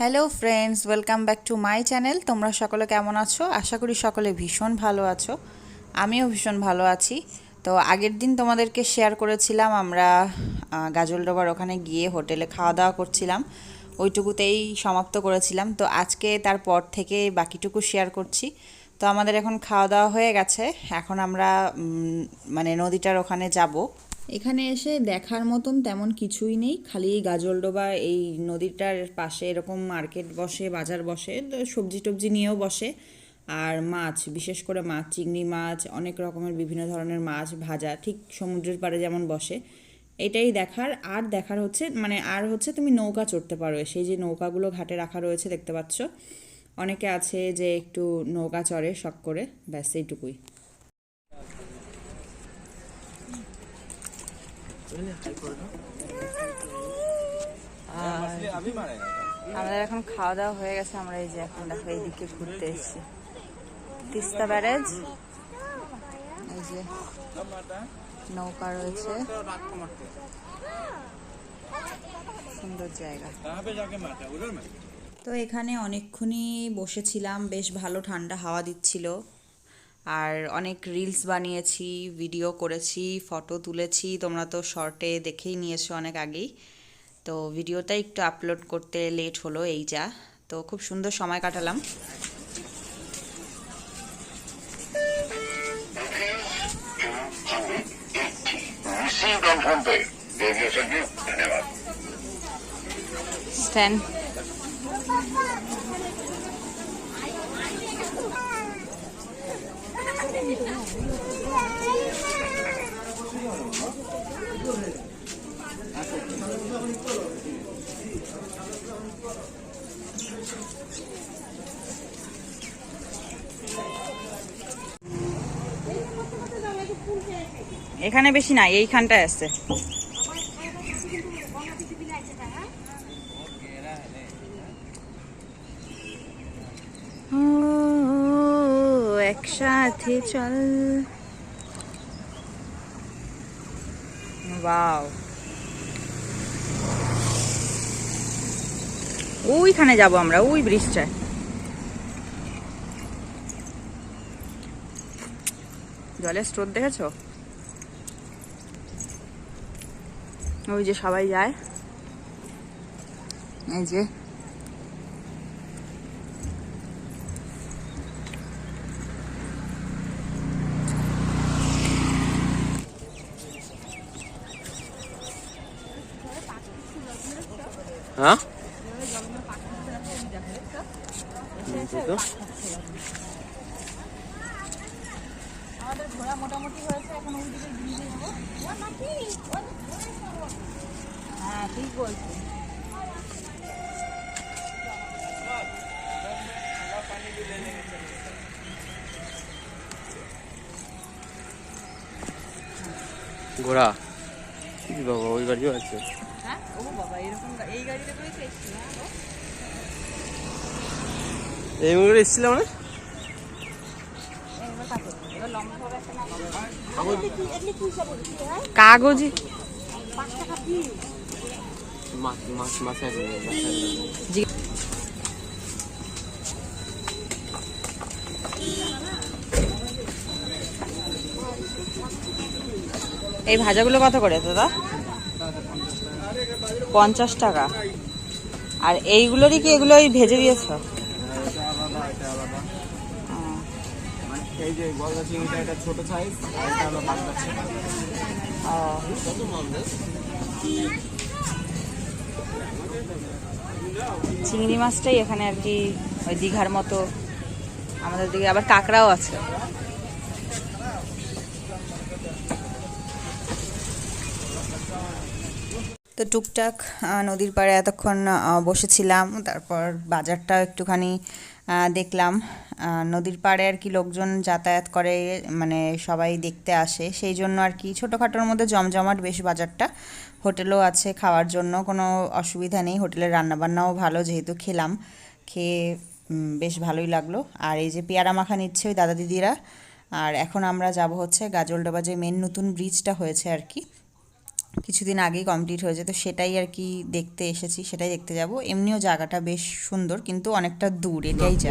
Hello friends welcome back to my channel তোমরা সকলে কেমন আছো? আশা করি সকলে ভীষণ ভালো আছো। আমিও ভীষণ ভালো আছি। তো আগের দিন তোমাদেরকে শেয়ার করেছিলাম, আমরা গাজলডোবার ওখানে গিয়ে হোটেলে খাওয়া দাওয়া করছিলাম। ওইটুকুতেই সমাপ্ত করেছিলাম। তো আজকে তারপর থেকে বাকিটুকু শেয়ার করছি। তো আমাদের এখন খাওয়া দাওয়া হয়ে গেছে। এখন আমরা মানে নদীটার ওখানে যাব। এখানে এসে দেখার মতন তেমন কিছুই নেই, খালি গাজলডোবা এই নদীটার পাশে এরকম মার্কেট বসে, বাজার বসে, তো সবজি টবজি নিয়েও বসে। আর মাছ, বিশেষ করে মাছ, চিংড়ি মাছ, অনেক রকমের বিভিন্ন ধরনের মাছ ভাজা, ঠিক সমুদ্রের পাড়ে যেমন বসে। এটাই দেখার। আর দেখার হচ্ছে মানে আর হচ্ছে তুমি নৌকা চড়তে পারো, সেই যে নৌকাগুলো ঘাটে রাখা রয়েছে দেখতে পাচ্ছ। অনেকে আছে যে একটু নৌকা চড়ে শখ করে, ব্যাস এইটুকুই। আমাদের এখন খাওয়া দাওয়া হয়ে গেছে, আমরা এই যে এখন দেখো এইদিকে ঘুরতে এসেছি। তিস্তা ব্যারেজ, এই যে নৌকা রয়েছে। সুন্দর জায়গা। তো এখানে অনেকক্ষণই বসেছিলাম, বেশ ভালো ঠান্ডা হাওয়া দিচ্ছিল। আর অনেক রিলস বানিয়েছি ভিডিও করেছি ফটো তুলেছি, তোমরা তো শর্টে দেখেই নিয়েছো অনেক আগেই। তো ভিডিওটা একটু আপলোড করতে লেট হলো, এই যা। তো খুব সুন্দর সময় কাটালাম। এখানে বেশি নাই এইখানটায় আছে ও একসাথে চল। ওইখানে যাব আমরা, ওই ব্রিজটায় জলের স্রোত দেখেছ? ওই যে সবাই যায়। এই যে হ্যাঁ? আমাদের ঘোরা মোটামুটি হয়েছে এখন হ্যাঁ ঠিক বলছি ঘোড়া বাবা ওই গাড়িও আছে। ও বাবা এরকম গা- এই গাড়িতে করে তো এসছি না এই মুখে এসেছিলাম মানে? কাগজি। এই ভাজাগুলো কত করে দাদা? পঞ্চাশ টাকা। আর এইগুলোরই কি এগুলো ওই ভেজে দিয়েছ? চিংড়ি মাছটাই এখানে আর কি ওই দীঘার মতো। আমাদের দিকে আবার কাঁকড়াও আছে। তো টুকটাক নদীর পাড়ে এতক্ষণ বসেছিলাম। তারপর বাজারটা একটুখানি দেখলাম। নদীর পাড়ে আর কি লোকজন যাতায়াত করে মানে সবাই দেখতে আসে। সেই জন্য আর কি ছোটোখাটোর মধ্যে জমজমাট বেশ বাজারটা। হোটেলও আছে খাওয়ার জন্য, কোনো অসুবিধা নেই। হোটেলের রান্নাবান্নাও ভালো যেহেতু খেলাম। খেয়ে বেশ ভালোই লাগল। আর এই যে পেয়ারা মাখা নিচ্ছে ওই দাদা দিদিরা। আর এখন আমরা যাব হচ্ছে গাজলডোবা যে মেন নতুন ব্রিজটা হয়েছে আর কি। কিছুদিন আগেই কমপ্লিট হয়েছে তো সেটাই আর কি দেখতে এসেছি সেটাই দেখতে যাব। এমনিও জায়গাটা বেশ সুন্দর কিন্তু অনেকটা দূর এটাই যা।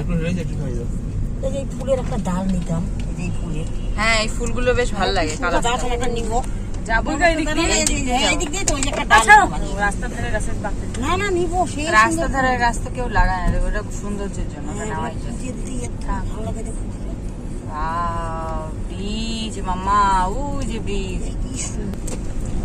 এই ফুলের একটা ডাল নিতাম এই ফুলের। হ্যাঁ এই ফুলগুলো বেশ ভালো লাগে ফুলটা গাছ একটা নিব। যাব এই দিক দিয়ে। তো ওই যে একটা ডাল নিবো। মানে। রাস্তা ধারে না না রাস্তা কেউ লাগায় না ওটা সৌন্দর্যের জন্য। ব্রিজ মামা ওই যে ব্রিজ কি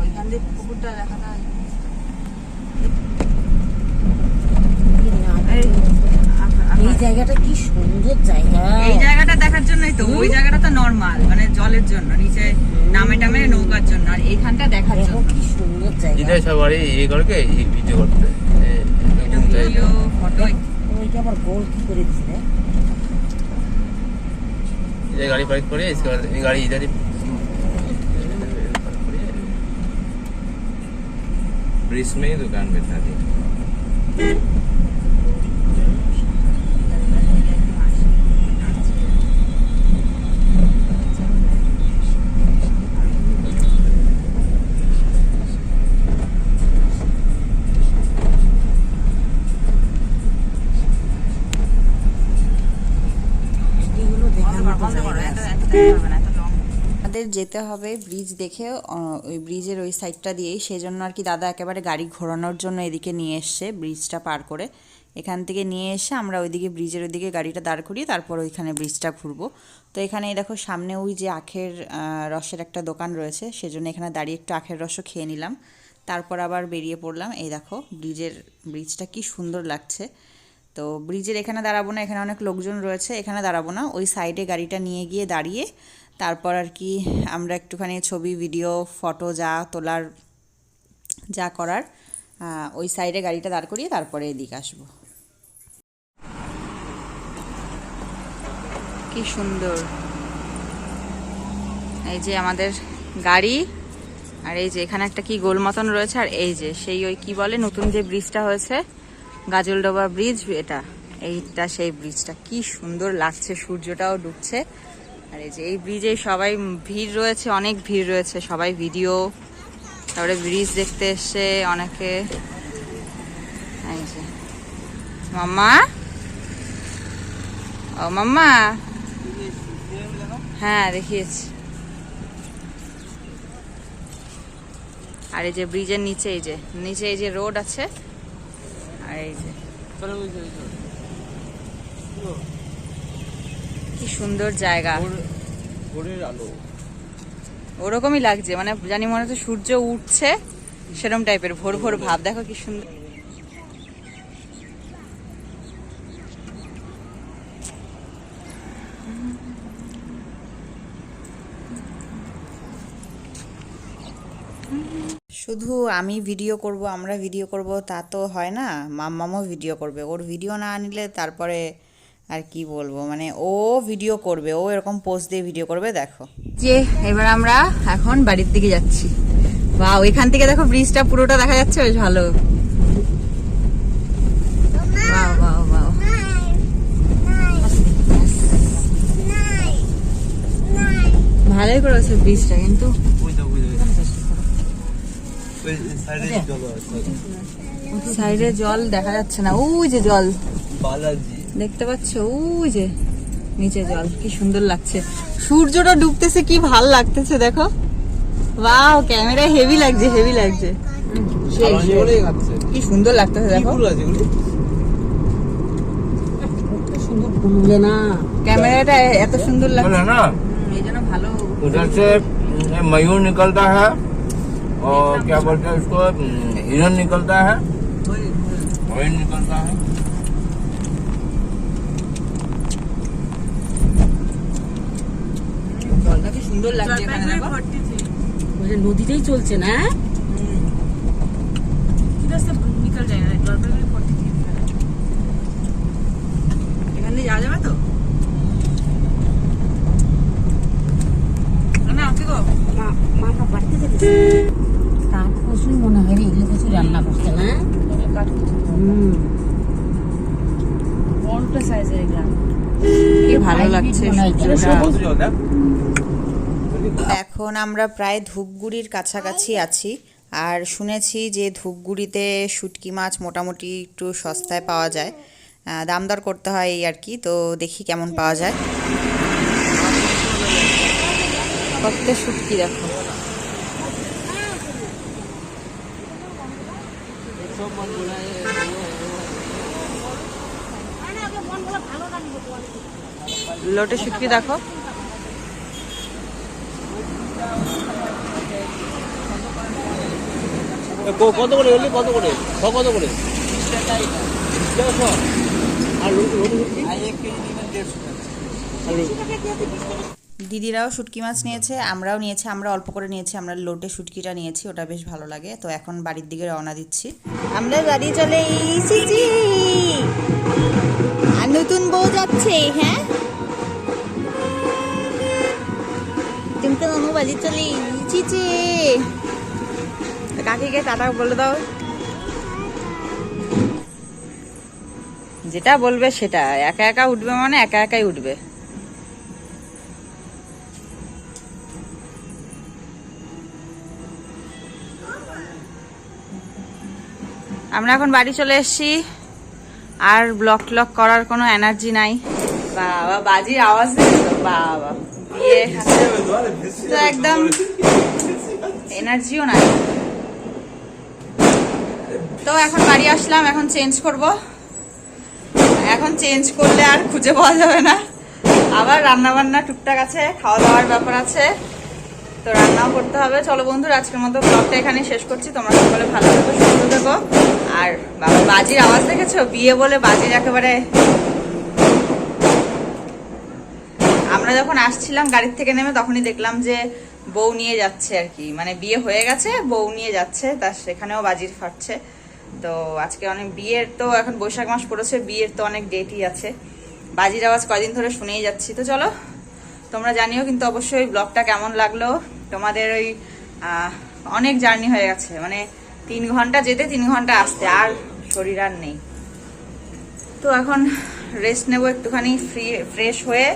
ওইখান পুকুরটা দেখানো হয় মানে জলের জন্য নিচে নামে টামে নৌকার জন্য আর এইখানটা দেখার জন্য। কি সুন্দর জায়গা। এটা ইয়ে এই করকে ভিডিও করতে ভিডিও আবার গাড়ি পার্ক করে গাড়ি ইদারি ब्रिज में ही दुकान बैठा दी যেতে হবে ব্রিজ দেখে ওই ব্রিজের ওই সাইডটা দিয়েই। সেই জন্য আর কি দাদা একেবারে গাড়ি ঘোরানোর জন্য এদিকে নিয়ে এসছে ব্রিজটা পার করে। এখান থেকে নিয়ে এসে আমরা ওইদিকে, ব্রিজের ওইদিকে গাড়িটা দাঁড় করিয়ে তারপর ওইখানে ব্রিজটা ঘুরবো। তো এখানে দেখো সামনে ওই যে আখের রসের একটা দোকান রয়েছে, সেজন্য এখানে দাঁড়িয়ে একটু আখের রসও খেয়ে নিলাম। তারপর আবার বেরিয়ে পড়লাম। এই দেখো ব্রিজের, ব্রিজটা কি সুন্দর লাগছে। তো ব্রিজের এখানে দাঁড়াবো না, এখানে অনেক লোকজন রয়েছে, এখানে দাঁড়াবো না। ওই সাইডে গাড়িটা নিয়ে গিয়ে দাঁড়িয়ে তারপর আর কি আমরা একটুখানি ছবি ভিডিও ফটো যা তোলার, যা করার ওই সাইডে গাড়িটা দাঁড় করিয়ে তারপরে এদিকে আসব। কি সুন্দর। এই যে আমাদের গাড়ি, আর এই যে এখানে একটা কি গোল মতন রয়েছে, আর এই যে সেই ওই কি বলে, নতুন যে ব্রিজটা হয়েছে, গাজলডোবা ব্রিজ এটা, এইটা সেই ব্রিজটা কি সুন্দর লাগছে, সূর্যটাও ডুবছে। আর এই যে এই ব্রিজে সবাই ভিড় রয়েছে, অনেক ভিড় রয়েছে। সবাই ভিডিও তারপরে ব্রিজ দেখতে এসছে অনেকে। মাম্মা? ও মাম্মা? হ্যাঁ দেখিয়েছি। আর এই যে ব্রিজের নিচে, এই যে, নিচে এই যে রোড আছে। আর এই যে। কি সুন্দর জায়গা। ভোরের আলো। ওরকমই লাগছে মানে জানি মনে হচ্ছে সূর্য উঠছে সেরকম টাইপের ভোর ভোর ভাব। দেখো কি সুন্দর। শুধু আমি ভিডিও করব আমরা ভিডিও করব তা তো হয় না। মাম্মামও ভিডিও করবে। ওর ভিডিও না আনলে তারপরে আর কি বলব? মানে ও ভিডিও করবে ও এরকম পোস্ট দিয়ে ভিডিও করবে দেখো। যে এবার আমরা এখন বাড়ির দিকে যাচ্ছি। বা ওইখান থেকে দেখো ব্রিজটা পুরোটা দেখা যাচ্ছে বেশ ভালো. ভালোই করেছে ব্রিজটা কিন্তু। সাইডে জল দেখা যাচ্ছে না। ওই যে জল। বালাজি। দেখতে পাচ্ছ ওই যে নিচে জল কি সুন্দর লাগছে সূর্যটা ডুবতেছে কি ভাল লাগতেছে দেখো ওয়াও ক্যামেরা হেভি লাগছে হেভি লাগছে বলেই খাচ্ছে কি সুন্দর লাগতেছে কি দেখো ফুল আছে এগুলি কত সুন্দর ফুলগুলো না ক্যামেরাটা এত সুন্দর बोला লাগছে ना এই জন্য ভালো उधर से ये मयूर निकलता है और क्या बोलते हैं उसको हम्म, हिरन निकलता है हरिण निकलता है সুন্দর লাগছে এখানে নদীতেই চলছে না হ্যাঁ? মনে হয় ভালো লাগছে এখন আমরা প্রায় ধূপগুড়ির কাছাকাছি আছি আর শুনেছি যে ধূপগুড়িতে শুটকি মাছ মোটামুটি একটু সস্তায় পাওয়া যায়। দাম দর করতে হয় এই আর কি, তো দেখি কেমন পাওয়া যায়। কত শুটকি দেখো। লোটে শুটকি দেখো। কত করে বললি কত করে? ছ কত করে? দিদিরাও শুটকি মাছ নিয়েছে, আমরাও নিয়েছি, আমরা অল্প করে নিয়েছি, আমরা লোটে শুটকিটা নিয়েছি, ওটা বেশ ভালো লাগে। তো এখন বাড়ির দিকে রওনা দিচ্ছি। আমরা গাড়ি চলে এসেছি। আর নতুন বউ যাচ্ছে হ্যাঁ? তুমি ননু বাড়ি চলে এসেছি। কাকিকে টাটা বলে দাও। যেটা বলবে সেটা একা একা উঠবে মানে একা একাই উঠবে। আমরা এখন বাড়ি চলে এসেছি। আর ব্লক ট্লক করার কোনো এনার্জি নাই। বাবা বাজির আওয়াজ বাবা বিয়ে। তো একদম এনার্জিও নাই। তো এখন বাড়ি আসলাম, এখন চেঞ্জ করব। এখন চেঞ্জ করলে আর খুঁজে পাওয়া যাবে না। আবার রান্না বান্না টুকটাক আছে খাওয়া দাওয়ার ব্যাপার আছে। তো রান্নাও করতে হবে। চলো বন্ধুরা, আজকের মতো ব্লগটা এখানে শেষ করছি। তোমরা সকলে ভালো থেকো, সুস্থ থেকো। আর বাবা, বাজির আওয়াজ দেখেছ? বিয়ে বলে বাজির একেবারে আমরা যখন আসছিলাম গাড়ির থেকে নেমে, তখনই দেখলাম যে বউ নিয়ে যাচ্ছে আর কি। মানে বিয়ে হয়ে গেছে, বউ নিয়ে যাচ্ছে, তা সেখানেও বাজির ফাটছে। তো আজকে অনেক বিয়ের তো এখন বৈশাখ মাস পড়েছে, বিয়ের তো অনেক ডেটই আছে। বাজির আওয়াজ কয়দিন ধরে শুনেই যাচ্ছি। তো চলো, তোমরা জানিও কিন্তু অবশ্যই ব্লগটা কেমন লাগল। তোমাদের ওই অনেক জার্নি হয়ে গেছে। মানে তিন ঘণ্টা যেতে তিন ঘণ্টা আসতে, আর শরীর আর নেই। তো এখন রেস্ট নেব একটুখানি ফ্রি ফ্রেশ হয়ে।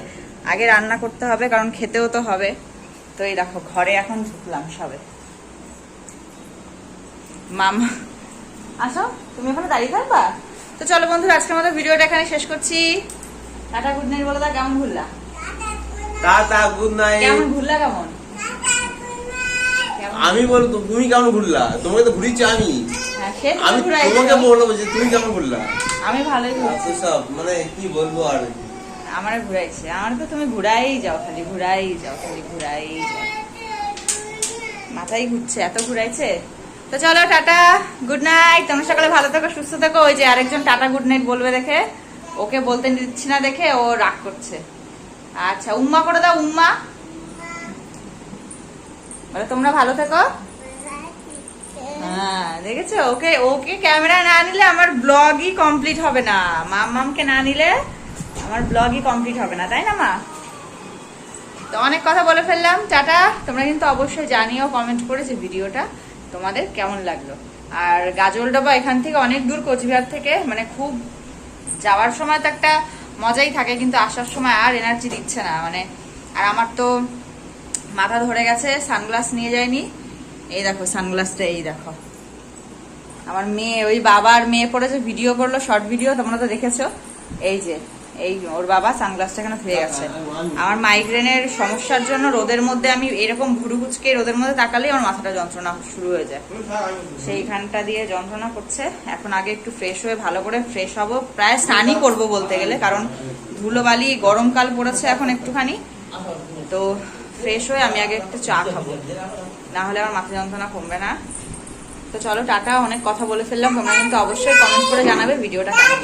আগে রান্না করতে হবে, কারণ খেতেও তো হবে। তো এই দেখো, ঘরে এখন ঢুকলাম সবে। মামা আসো তুমি এখানে দাঁড়িয়ে থাকবা? তো চলো বন্ধুরা আজকের মতো ভিডিওটা এখানে শেষ করছি। টাটা গুড নাইট বলো তা কেমন ঘুরলা? টাটা গুড নাইট কেমন ঘুরলা কেমন? আমি বল তুমি কেমন ঘুরলা? তোমাকে তো ঘুরিয়েছি আমি। হ্যাঁ, আমি তোমাকে বলব যে তুমি কেমন ঘুরলা? আমি ভালোই ঘুরছি। সব মানে কি বলব আর? আমার ঘুরাইছে। আমার তো তুমি ঘুরাই যাও খালি ঘুরাই যাও খালি ঘুরাই যাও। মাথায় ঘুরছে এত ঘুরাইছে? তো চলো, টাটা। গুড নাইট তোমরা সকালে ভালো থেকো, সুস্থ থেকো। ওই যে আরেকজন টাটা গুড নাইট বলবে দেখে। ওকে বলতে দিচ্ছি না দেখে, ও রাগ করছে। আচ্ছা উম্মা করে দাও, উম্মা। বলে, তোমরা ভালো থেকো। হ্যাঁ দেখেছ? ওকে ওকে ক্যামেরা না নিলে আমার ব্লগই কমপ্লিট হবে না। মাম, মামকে না নিলে আমার ব্লগই কমপ্লিট হবে না, তাই না, মা? তো অনেক কথা বলে ফেললাম। টাটা। তোমরা কিন্তু অবশ্যই জানিও কমেন্ট করে যে ভিডিওটা। তোমাদের কেমন লাগল? আর গাজলডোবা এখান থেকে অনেক দূর কোচবিহার থেকে মানে খুব যাওয়ার সময় তো একটা মজাই থাকে, কিন্তু আসার সময় আর এনার্জি দিচ্ছে না মানে আর আমার তো মাথা ধরে গেছে, সানগ্লাস নিয়ে যায়নি। এই দেখো, সানগ্লাসটা এই দেখো। আমার মেয়ে, ওই বাবার মেয়ে যে ভিডিও করল শর্ট ভিডিও তোমরা তো দেখেছ। এই যে এই ওর বাবা সানগ্লাসটা এখানে ধুয়ে গেছে। আমার মাইগ্রেনের সমস্যার জন্য রোদের মধ্যে আমি এরকম ভুরু কুচকে রোদের মধ্যে তাকালেই আমার মাথাটা যন্ত্রণা শুরু হয়ে যায়। সেইখানটা দিয়ে যন্ত্রণা করছে। এখন আগে একটু ফ্রেশ হয়ে ভালো করে ফ্রেশ হব। প্রায় স্নানই করব বলতে গেলে কারণ ধুলোবালি গরমকাল পড়েছে এখন একটুখানি। তো ফ্রেশ হয়ে আমি আগে একটু চা খাব। না হলে আমার মাথা যন্ত্রণা কমবে না। তো চলো টাটা অনেক কথা বলে ফেললাম। তোমরা কিন্তু অবশ্যই কমেন্ট করে জানাবে ভিডিওটা কেমন